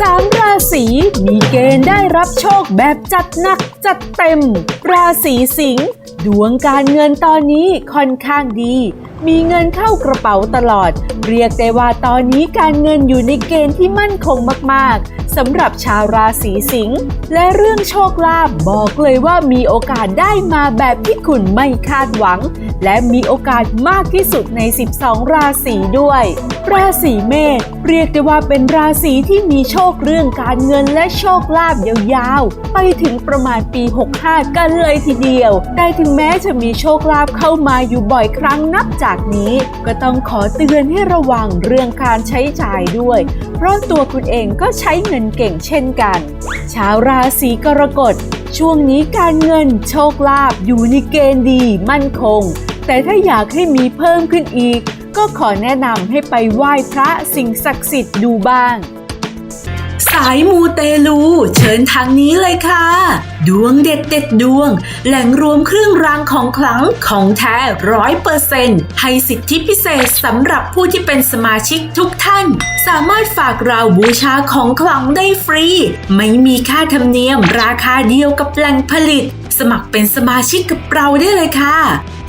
สามราศีมีเกณฑ์ได้รับโชคแบบจัดหนักจัดเต็ม ราศีสิงห์ดวงการเงินตอนนี้ค่อนข้างดีมีเงินเข้ากระเป๋าตลอด เรียกได้ว่าตอนนี้การเงินอยู่ในเกณฑ์ที่มั่นคงมากๆสำหรับชาวราศีสิงห์และเรื่องโชคลาภบอกเลยว่ามีโอกาสได้มาแบบที่คุณไม่คาดหวัง และมีโอกาสมากที่สุดใน 12 ราศีด้วย ราศีเมษเรียกได้ว่าเป็นราศีที่มีโชคเรื่องการเงินและโชคลาภยาวๆ ไปถึงประมาณปี 65 กันเลยทีเดียว แต่ถึงแม้จะมีโชคลาภเข้ามาอยู่บ่อยครั้งนับจากนี้ก็ต้องขอเตือนให้ระวังเรื่องการใช้จ่ายด้วย เพราะตัวคุณเองก็ใช้เงินเก่งเช่นกัน ชาวราศีกรกฎ ช่วงนี้การเงินโชคลาภอยู่ในเกณฑ์ดีมั่นคง แต่ถ้าอยากให้มีเพิ่มขึ้นอีก ก็ขอแนะนำให้ไปไหว้พระสิ่งศักดิ์สิทธิ์ดูบ้าง สายมูเตลู เชิญทางนี้เลยค่ะ ดวงเด็ดเด็ดดวง แหล่งรวมเครื่องรางของขลังของแท้ร้อยเปอร์เซนต์ให้สิทธิพิเศษสำหรับผู้ที่เป็นสมาชิกทุกท่าน สามารถฝากเราบูชาของขลังได้ฟรี ไม่มีค่าธรรมเนียมราคาเดียวกับแหล่งผลิต สมัครเป็นสมาชิกกับเราได้เลยค่ะ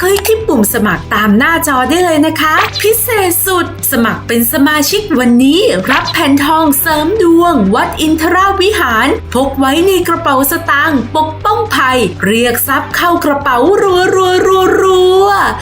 คลิกที่ปุ่มสมัครตามหน้าจอได้เลยนะคะ พิเศษสุด สมัครเป็นสมาชิกวันนี้รับแผ่นทองเสริมดวง วัดอินทราวิหาร พกไว้ในกระเป๋าสตางค์ปกป้องภัย เรียกทรัพย์เข้ากระเป๋ารัวรัวรัวรัว